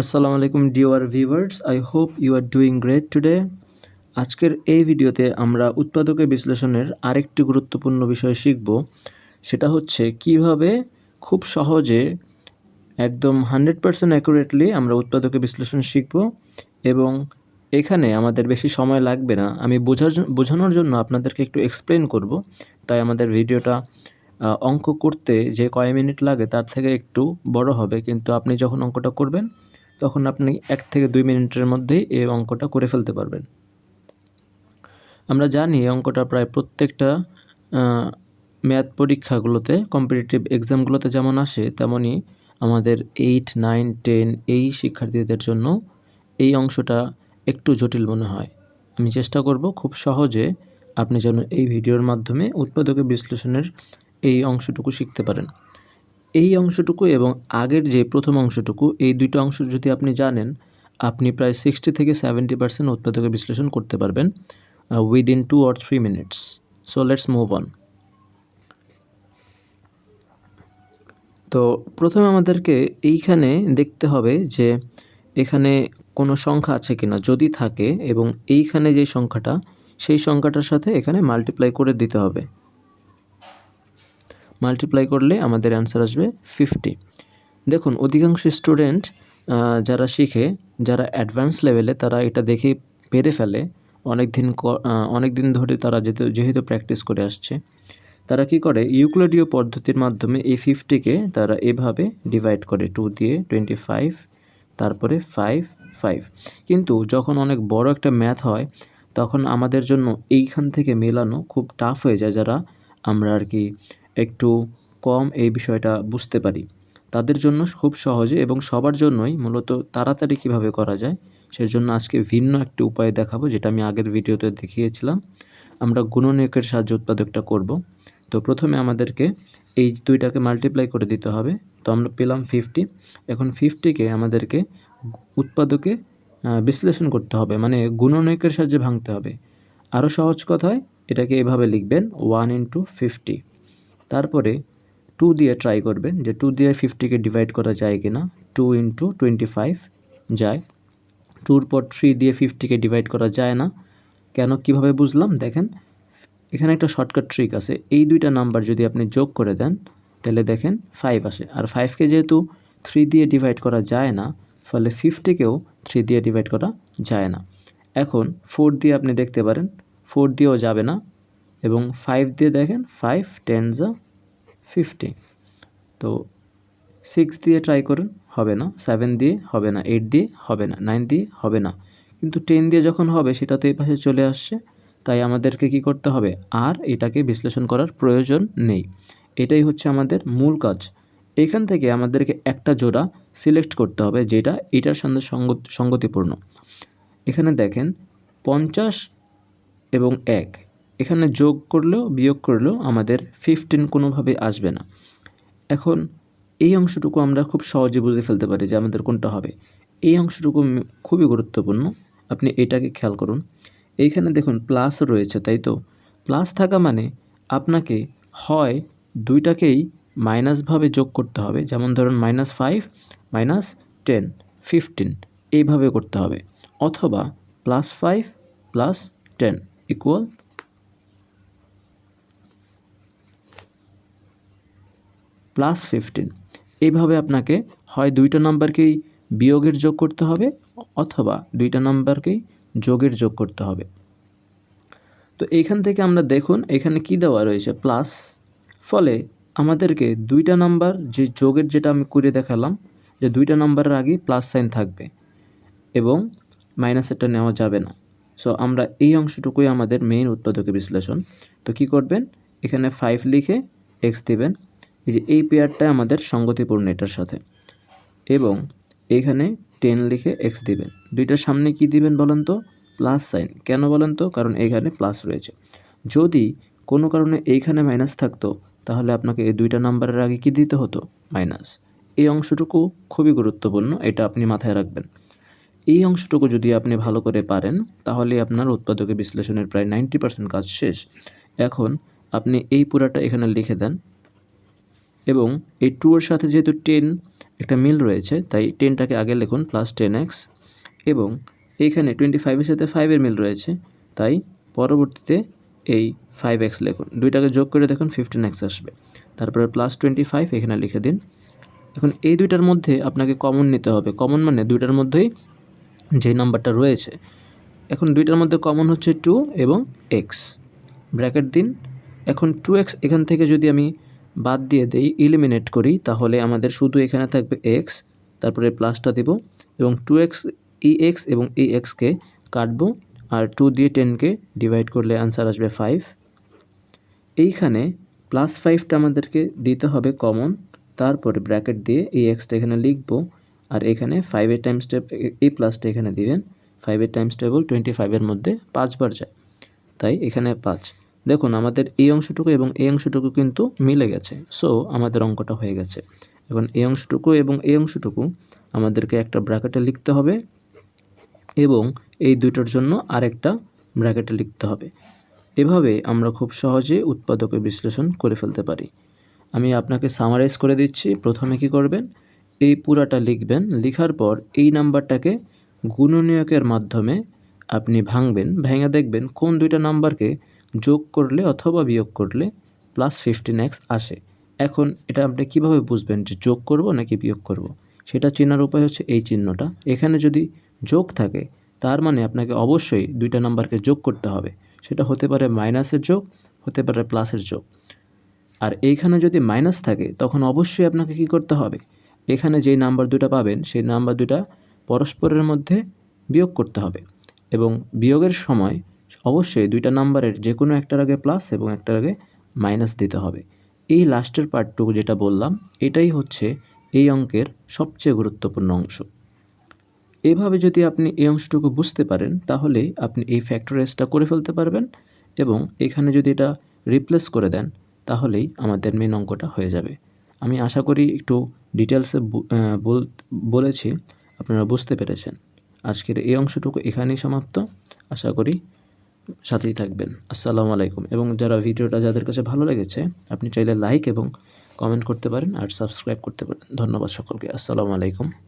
আসসালামু আলাইকুম dear viewers I hope you are doing great today আজকের এই ভিডিওতে আমরা উৎপাদকের বিশ্লেষণের আরেকটি গুরুত্বপূর্ণ বিষয় শিখব। সেটা হচ্ছে কীভাবে খুব সহজে একদম হান্ড্রেড পারসেন্ট অ্যাকুরেটলি আমরা উৎপাদকের বিশ্লেষণ শিখব এবং এখানে আমাদের বেশি সময় লাগবে না। আমি বোঝার বোঝানোর জন্য আপনাদেরকে একটু এক্সপ্লেন করব। তাই আমাদের ভিডিওটা অঙ্ক করতে যে কয় মিনিট লাগে তার থেকে একটু বড় হবে। কিন্তু আপনি যখন অঙ্কটা করবেন তখন আপনি এক থেকে দুই মিনিটের মধ্যেই এই অঙ্কটা করে ফেলতে পারবেন। আমরা জানি এই অঙ্কটা প্রায় প্রত্যেকটা ম্যাথ পরীক্ষাগুলোতে কম্পিটিটিভ এক্সামগুলোতে যেমন আসে, তেমনই আমাদের এইট নাইন টেন এই শিক্ষার্থীদের জন্য এই অংশটা একটু জটিল মনে হয়। আমি চেষ্টা করব খুব সহজে আপনি যেন এই ভিডিওর মাধ্যমে উৎপাদকের বিশ্লেষণের এই অংশটুকু শিখতে পারেন। এই অংশটুকু এবং আগের যে প্রথম অংশটুকু, এই দুটো অংশ যদি আপনি জানেন, আপনি প্রায় সিক্সটি থেকে সেভেন্টি পার্সেন্ট উৎপাদকের বিশ্লেষণ করতে পারবেন within two or three minutes so let's move on তো প্রথমে আমাদেরকে এইখানে দেখতে হবে যে এখানে কোনো সংখ্যা আছে কিনা, যদি থাকে এবং এইখানে যে সংখ্যাটা, সেই সংখ্যাটার সাথে এখানে মাল্টিপ্লাই করে দিতে হবে। মাল্টিপ্লাই করলে আমাদের অ্যান্সার আসবে ফিফটি দেখুন, অধিকাংশ স্টুডেন্ট যারা শিখে, যারা অ্যাডভান্স লেভেলে তারা এটা দেখে পেরে ফেলে। অনেক দিন অনেক দিন ধরে তারা যেহেতু যেহেতু প্র্যাকটিস করে আসছে। তারা কি করে? ইউক্লিডীয় পদ্ধতির মাধ্যমে এই ফিফটিকে তারা এভাবে ডিভাইড করে টু দিয়ে টোয়েন্টি ফাইভ তারপরে ফাইভ ফাইভ কিন্তু যখন অনেক বড় একটা ম্যাথ হয়, তখন আমাদের জন্য এইখান থেকে মেলানো খুব টাফ হয়ে যায় যারা আমরা আর কি একটু কম এই বিষয়টা বুঝতে পারি। তাদের জন্য খুব সহজে এবং সবার জন্যই মূলত তাড়াতাড়ি কীভাবে করা যায়, সেজন্য আজকে ভিন্ন একটি উপায় দেখাবো, যেটা আমি আগের ভিডিওতে দেখিয়েছিলাম। আমরা গুণনীয়কের সাহায্যে উৎপাদকটা করব। তো প্রথমে আমাদেরকে এই দুইটাকে মাল্টিপ্লাই করে দিতে হবে। তো আমরা পেলাম ফিফটি এখন ফিফটিকে আমাদেরকে উৎপাদকে বিশ্লেষণ করতে হবে মানে গুণনীয়কের সাহায্যে ভাঙতে হবে। আরও সহজ কথায় এটাকে এভাবে লিখবেন ওয়ান ইন্টু ফিফটি তারপরে টু দিয়ে ট্রাই করবেন যে টু দিয়ে ফিফটিকে ডিভাইড করা যায় কি না টু ইন্টু টোয়েন্টি ফাইভ যায়। টুর পর থ্রি দিয়ে ফিফটিকে ডিভাইড করা যায় না। কেন? কীভাবে বুঝলাম? দেখেন, এখানে একটা শর্টকাট ট্রিক আছে। এই দুইটা নাম্বার যদি আপনি যোগ করে দেন, তাহলে দেখেন ফাইভ আসে। আর ফাইভকে যেহেতু থ্রি দিয়ে ডিভাইড করা যায় না, ফলে ফিফটিকেও থ্রি দিয়ে ডিভাইড করা যায় না। এখন ফোর দিয়ে আপনি দেখতে পারেন ফোর দিয়েও যাবে না। এবং ফাইভ দিয়ে দেখেন ফাইভ টেন ফিফটি তো সিক্স দিয়ে ট্রাই করুন, হবে না। সেভেন দিয়ে হবে না এইট দিয়ে হবে না নাইন দিয়ে হবে না। কিন্তু টেন দিয়ে যখন হবে, সেটা তো এই পাশে চলে আসছে। তাই আমাদেরকে কি করতে হবে? আর এটাকে বিশ্লেষণ করার প্রয়োজন নেই। এটাই হচ্ছে আমাদের মূল কাজ। এখান থেকে আমাদেরকে একটা জোড়া সিলেক্ট করতে হবে, যেটা এটার সঙ্গে সঙ্গত, সঙ্গতিপূর্ণ। এখানে দেখেন, পঞ্চাশ এবং এক। এখানে যোগ করলেও, বিয়োগ করলেও আমাদের ফিফটিন কোনোভাবে আসবে না। এখন এই অংশটুকু আমরা খুব সহজে বুঝে ফেলতে পারি যে আমাদের কোনটা হবে। এই অংশটুকু খুবই গুরুত্বপূর্ণ। আপনি এটাকে খেয়াল করুন। এইখানে দেখুন প্লাস রয়েছে, তাই তো? প্লাস থাকা মানে আপনাকে হয় দুইটাকেই মাইনাসভাবে যোগ করতে হবে। যেমন ধরুন minus five minus ten fifteen এইভাবে করতে হবে। অথবা plus five plus ten equal plus fifteen এইভাবে আপনাকে হয় দুইটা নাম্বারকেই বিয়োগের যোগ করতে হবে অথবা দুইটা নাম্বারকেই যোগের যোগ করতে হবে। তো এইখান থেকে আমরা দেখুন এখানে কি দেওয়া রয়েছে প্লাস ফলে আমাদেরকে দুইটা নাম্বার যে যোগের যেটা আমি করে দেখালাম, যে দুইটা নাম্বারের আগে প্লাস সাইন থাকবে এবং মাইনাসেরটা নেওয়া যাবে না। সো আমরা এই অংশটুকুই আমাদের মেইন উৎপাদকের বিশ্লেষণ। তো কি করবেন? এখানে ফাইভ লিখে এক্স দেবেন। এই যে এই পেয়ারটা আমাদের সঙ্গতিপূর্ণ এটার সাথে। এবং এখানে টেন লিখে এক্স দিবেন। দুইটার সামনে কি দিবেন বলেন তো? প্লাস সাইন কেন বলেন তো? কারণ এইখানে প্লাস রয়েছে। যদি কোনো কারণে এইখানে মাইনাস থাকতো, তাহলে আপনাকে এই দুইটা নাম্বারের আগে কি দিতে হতো? মাইনাস এই অংশটুকু খুবই গুরুত্বপূর্ণ, এটা আপনি মাথায় রাখবেন। এই অংশটুকু যদি আপনি ভালো করে পারেন, তাহলে আপনার উৎপাদকের বিশ্লেষণের প্রায় নাইনটি পার্সেন্ট কাজ শেষ। এখন আপনি এই পুরাটা এখানে লিখে দেন। এবং এই টু এর সাথে যেহেতু টেন একটা মিল রয়েছে, তাই টেনটাকে আগে লিখুন প্লাস টেন এক্স এবং এইখানে টোয়েন্টি ফাইভের সাথে ফাইভের মিল রয়েছে, তাই পরবর্তীতে এই ফাইভ এক্স লিখুন। দুইটাকে যোগ করে দেখুন ফিফটিন এক্স আসবে। তারপরে প্লাস টোয়েন্টি ফাইভ এখানে লিখে দিন। এখন এই দুইটার মধ্যে আপনাকে কমন নিতে হবে। কমন মানে দুইটার মধ্যেই যে নাম্বারটা রয়েছে, এখন দুইটার মধ্যে কমন হচ্ছে টু এবং এক্স ব্র্যাকেট দিন। এখন টু এক্স এখান থেকে যদি আমি বাদ দিয়ে দেই ইলিমিনেট করি, তাহলে আমাদের শুধু এখানে থাকবে এক্স তারপরে প্লাসটা দেব এবং টু এক্স ই এক্স এবং ই এক্সকে কাটবো আর টু দিয়ে টেনকে ডিভাইড করলে আনসার আসবে ফাইভ এইখানে প্লাস ফাইভটা আমাদেরকে দিতে হবে কমন তারপরে ব্র্যাকেট দিয়ে এই এক্সটা এখানে লিখব আর এখানে ফাইভের টাইম স্টেপ এই প্লাসটা এখানে দিবেন। ফাইভের টাইম টেবল টোয়েন্টি ফাইভের মধ্যে পাঁচবার যায়। তাই এখানে পাঁচ। দেখুন, আমাদের এই অংশটুকু এবং এই অংশটুকু কিন্তু মিলে গেছে। সো আমাদের অঙ্কটা হয়ে গেছে। এখন এই অংশটুকু এবং এই অংশটুকু আমাদেরকে একটা ব্র্যাকেটে লিখতে হবে এবং এই দুটোর জন্য আরেকটা ব্র্যাকেটে লিখতে হবে। এভাবে আমরা খুব সহজে উৎপাদকের বিশ্লেষণ করে ফেলতে পারি। আমি আপনাকে সামারাইজ করে দিচ্ছি। প্রথমে কি করবেন? এই পুরাটা লিখবেন। লেখার পর এই নাম্বারটাকে গুণনীয়কের মাধ্যমে আপনি ভাঙবেন। ভেঙে দেখবেন কোন দুইটা নাম্বারকে যোগ করলে অথবা বিয়োগ করলে প্লাস ফিফটিন এক্স আসে। এখন এটা আপনি কীভাবে বুঝবেন যে যোগ করব নাকি বিয়োগ করব। সেটা চেনার উপায় হচ্ছে এই চিহ্নটা। এখানে যদি যোগ থাকে, তার মানে আপনাকে অবশ্যই দুইটা নাম্বারকে যোগ করতে হবে। সেটা হতে পারে মাইনাসের যোগ, হতে পারে প্লাসের যোগ। আর এইখানে যদি মাইনাস থাকে, তখন অবশ্যই আপনাকে কি করতে হবে? এখানে যেই নাম্বার দুটা পাবেন, সেই নাম্বার দুটা পরস্পরের মধ্যে বিয়োগ করতে হবে। এবং বিয়োগের সময় অবশ্যই দুইটা নাম্বারের যে কোনো একটার আগে প্লাস এবং একটার আগে মাইনাস দিতে হবে। এই লাস্টের পার্টটুকু যেটা বললাম, এটাই হচ্ছে এই অঙ্কের সবচেয়ে গুরুত্বপূর্ণ অংশ। এভাবে যদি আপনি এই অংশটুকু বুঝতে পারেন, তাহলে আপনি এই ফ্যাক্টরাইজটা করে ফেলতে পারবেন এবং এখানে যদি এটা রিপ্লেস করে দেন, তাহলেই আমাদের মেন অঙ্কটা হয়ে যাবে। আমি আশা করি একটু ডিটেলসে বলেছি, আপনারা বুঝতে পেরেছেন। আজকের এই অংশটুকু এখানেই সমাপ্ত। আশা করি সাথেই থাকবেন। আসসালামু আলাইকুম। এবং যারা ভিডিওটা যাদের কাছে ভালো লেগেছে, আপনি চাইলে লাইক এবং কমেন্ট করতে পারেন আর সাবস্ক্রাইব করতে পারেন। ধন্যবাদ সকলকে। আসসালামু আলাইকুম।